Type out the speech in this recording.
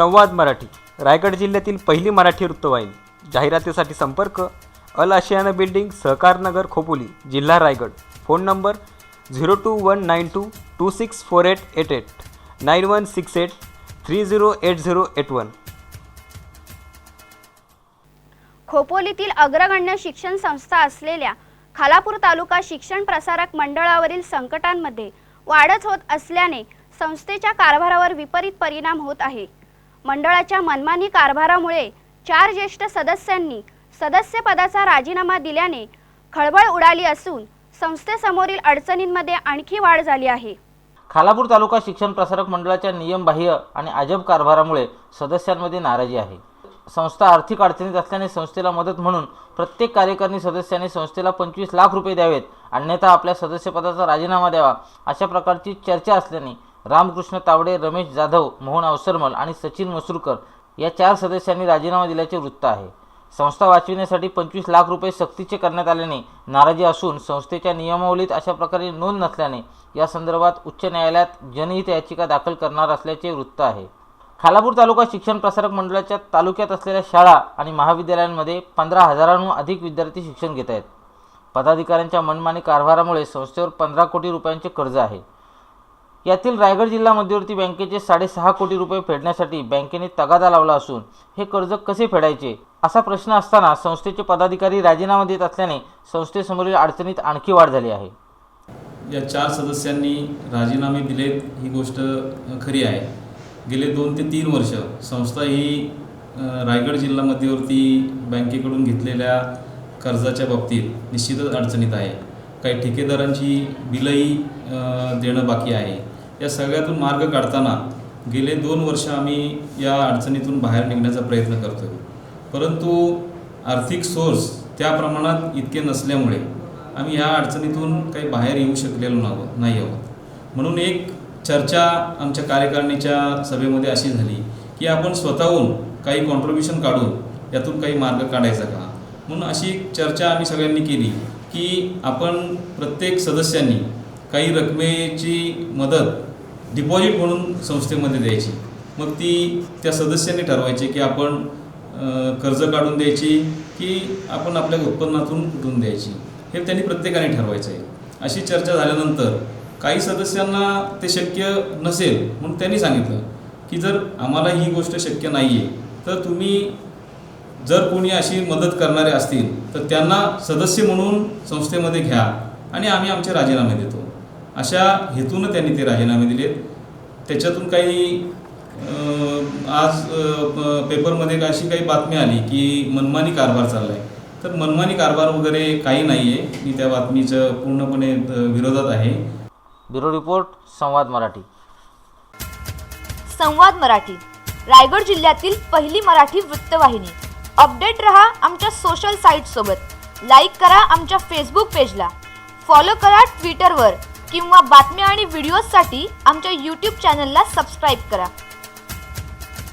संवाद मराठी. रायगड जिल्ह्यातील पहिली मराठी वृत्तवाहिनी. जाहिरातीसाठी संपर्क अल आशियाना बिल्डिंग सहकारनगर खोपोली जिल्हा Raigad. Phone number zero two one nine two two six four eight eight eight. Nine one six eight three zero eight zero eight one. खोपोलीतील अग्रगण्य शिक्षण संस्था असलेल्या खालापूर तालुका शिक्षण प्रसारक मंडळावरील संकटांमध्ये वाढच होत असल्याने संस्थेच्या कारभारावर विपरीत परिणाम होत आहे. मंडळाच्या मनमानी कारभारामुळे चार ज्येष्ठ सदस्यांनी सदस्यपदाचा राजीनामा दिल्याने खळबळ उडाली असून संस्थेसमोरील अडचणींमध्ये आणखी वाढ झाली आहे. खालापूर तालुका शिक्षण प्रसारक मंडळाच्या नियमबाह्य आणि अजब कारभारामुळे सदस्यांमध्ये नाराजी आहे. संस्था आर्थिक अडचणीत असल्याने संस्थेला मदत म्हणून प्रत्येक कार्यकारिणी सदस्याने संस्थेला पंचवीस लाख रुपये द्यावेत. अन्यथा आपल्या सदस्यपदाचा राजीनामा द्यावा अशा प्रकारची चर्चा असल्याने रामकृष्ण तावडे रमेश जाधव मोहन अवसरमल आणि सचिन मसुरकर या चार सदस्यांनी राजीनामा दिल्याचे वृत्त आहे. संस्था वाचविण्यासाठी पंचवीस लाख रुपये सक्तीचे करण्यात आल्याने नाराजी असून संस्थेच्या नियमावलीत अशा प्रकारे नोंद नसल्याने या संदर्भात उच्च न्यायालयात जनहित याचिका दाखल करणार असल्याचे वृत्त आहे. खालापूर तालुका शिक्षण प्रसारक मंडळाच्या तालुक्यात असलेल्या शाळा आणि महाविद्यालयांमध्ये पंधरा हजारांहून अधिक विद्यार्थी शिक्षण घेत आहेत. पदाधिकाऱ्यांच्या मनमानी कारभारामुळे संस्थेवर पंधरा कोटी रुपयांचे कर्ज आहे. यातील रायगड जिल्हा मध्यवर्ती बँकेचे साडेसहा कोटी रुपये फेडण्यासाठी बँकेने तगादा लावला असून हे कर्ज कसे फेडायचे असा प्रश्न असताना संस्थेचे पदाधिकारी राजीनामा देत असल्याने संस्थेसमोरील अडचणीत आणखी वाढ झाली आहे. या चार सदस्यांनी राजीनामे दिलेत ही गोष्ट खरी आहे. गेले दोन ते तीन वर्ष संस्था ही रायगड जिल्हा मध्यवर्ती बँकेकडून घेतलेल्या कर्जाच्या बाबतीत निश्चितच अडचणीत आहे. काही ठेकेदारांची बिलही देणं बाकी आहे. या सगळ्यातून मार्ग काढताना गेले दोन वर्ष आम्ही या अडचणीतून बाहेर निघण्याचा प्रयत्न करतो परंतु आर्थिक सोर्स त्या प्रमाणात इतके नसल्यामुळे आम्ही ह्या अडचणीतून काही बाहेर येऊ शकलेलो नाव नाही आहोत. म्हणून एक चर्चा आमच्या कार्यकारिणीच्या सभेमध्ये अशी झाली की आपण स्वतःहून काही कॉन्ट्रीब्युशन काढून यातून काही मार्ग काढायचा का? म्हणून अशी चर्चा आम्ही सगळ्यांनी केली की आपण प्रत्येक सदस्यांनी काही रकमेची मदत डिपॉझिट म्हणून संस्थेमध्ये द्यायची. मग ती त्या सदस्यांनी ठरवायची की आपण कर्ज काढून द्यायची की आपण आपल्या उत्पन्नातून कुठून द्यायची. हे त्यांनी प्रत्येकाने ठरवायचं आहे अशी चर्चा झाल्यानंतर काही सदस्यांना ते शक्य नसेल म्हणून त्यांनी सांगितलं की जर आम्हाला ही गोष्ट शक्य नाही आहे तर तुम्ही जर कोणी अशी मदत करणारे असतील तर त्यांना सदस्य म्हणून संस्थेमध्ये घ्या आणि आम्ही आमचे राजीनामे देतो. अशा हेतूनं त्यांनी ते राजीनामे दिलेत त्याच्यातून काही आज पेपरमध्ये अशी काही बातमी आली की मनमानी कारभार चालला आहे तर मनमानी कारभार वगैरे काही नाही आहे मी त्या बातमीचं पूर्णपणे विरोधात आहे. ब्युरो रिपोर्ट संवाद मराठी. संवाद मराठी. रायगड जिल्ह्यातील पहिली मराठी वृत्तवाहिनी. अपडेट रहा आमच्या सोशल साईट सोबत. लाईक करा आमच्या फेसबुक पेजला फॉलो करा ट्विटरवर किंवा बातम्या आणि व्हिडिओजसाठी आमच्या यूट्यूब चॅनलला सबस्क्राईब करा.